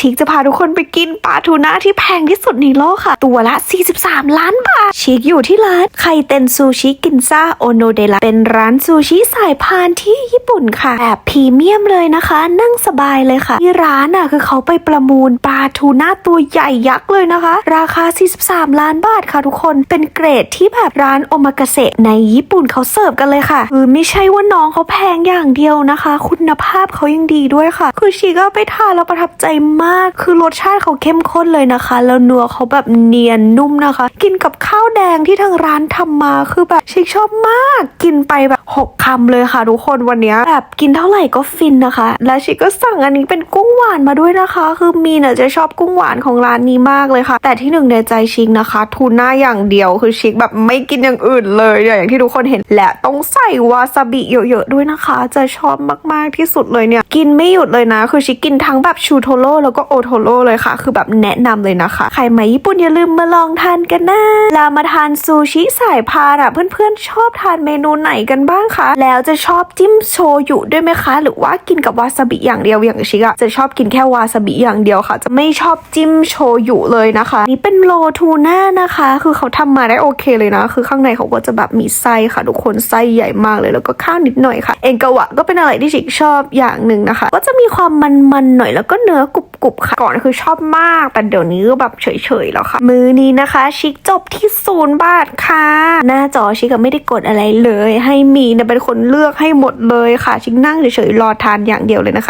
ชิคจะพาทุกคนไปกินปลาทูน่าที่แพงที่สุดในโลกค่ะ ตัวละ 43 ล้านบาท ชิคอยู่ที่ร้านไคเต็นซูชิกินซ่าโอโนเดละเป็นร้านซูชิสายพานที่ญี่ปุ่นค่ะ แบบพรีเมียมเลยนะคะ นั่งสบายเลยค่ะ ที่ร้านอะคือเขาไปประมูลปลาทูน่าตัวใหญ่ยักษ์เลยนะคะ ราคา 43 ล้านบาทค่ะทุกคนเป็นเกรดที่แบบร้านโอมากาเสะในญี่ปุ่นเขาเสิร์ฟกันเลยค่ะคือไม่ใช่ว่าน้องเขาแพงอย่างเดียวนะคะ คุณภาพเขายังดีด้วยค่ะ คือชีก็ไปทานแล้วประทับใจมากคือรสชาติเขาเข้มข้นเลยนะคะ แล้วเนื้อเขาแบบเนียนนุ่มนะคะ กินกับข้าวแดงที่ทางร้านทำมาคือแบบชิคชอบมาก กินไปแบบหกคำเลยค่ะทุกคนวันนี้แบบกินเท่าไหร่ก็ฟินนะคะ และชิคก็สั่งอันนี้เป็นกุ้งหวานมาด้วยนะคะ คือมีเนี่ยจะชอบกุ้งหวานของร้านนี้มากเลยค่ะ แต่ที่หนึ่งในใจชิคนะคะทูน่าอย่างเดียวคือชิคแบบไม่กินอย่างอื่นเลยเนี่ยอย่างที่ทุกคนเห็นและต้องใส่วาซาบิเยอะๆด้วยนะคะ จะชอบมากๆที่สุดเลยเนี่ย กินไม่หยุดเลยนะ คือชิคกินทั้งแบบชูโทโร่แล้วก็โอโทโร่เลยค่ะ คือแบบแนะนำเลยนะคะ ใครมาญี่ปุ่นอย่าลืมมาลองทานกันนะลามาทานซูชิสายพานอะเพื่อนๆชอบทานเมนูไหนกันบ้างคะ แล้วจะชอบจิ้มโชยุด้วยไหมคะ หรือว่ากินกับวาซาบิอย่างเดียวอย่างชิคอะจะชอบกินแค่วาซาบิอย่างเดียวค่ะ จะไม่ชอบจิ้มโชยุเลยนะคะ นี่เป็นโลทูน่านะคะ คือเขาทำมาได้โอเคเลยนะ คือข้างในเขาก็จะแบบมีไส้ค่ะทุกคนไส้ใหญ่มากเลยแล้วก็ข้าวนิดหน่อยค่ะ เองกะวะก็เป็นอะไรที่ชิคชอบอย่างหนึ่งนะคะ ก็จะมีความมันๆหน่อยแล้วก็เนื้อกรุบ กูบค่ะก่อนคือชอบมาก แต่เดี๋ยวนี้ก็แบบเฉยๆแล้วค่ะ มือนี้นะคะ ชิคจบที่ศูนย์บาทค่ะ หน้าจอชิคก็ไม่ได้กดอะไรเลย ให้มีเนี่ยเป็นคนเลือกให้หมดเลยค่ะ ชิคนั่งเฉยๆรอทานอย่างเดียวเลยนะคะ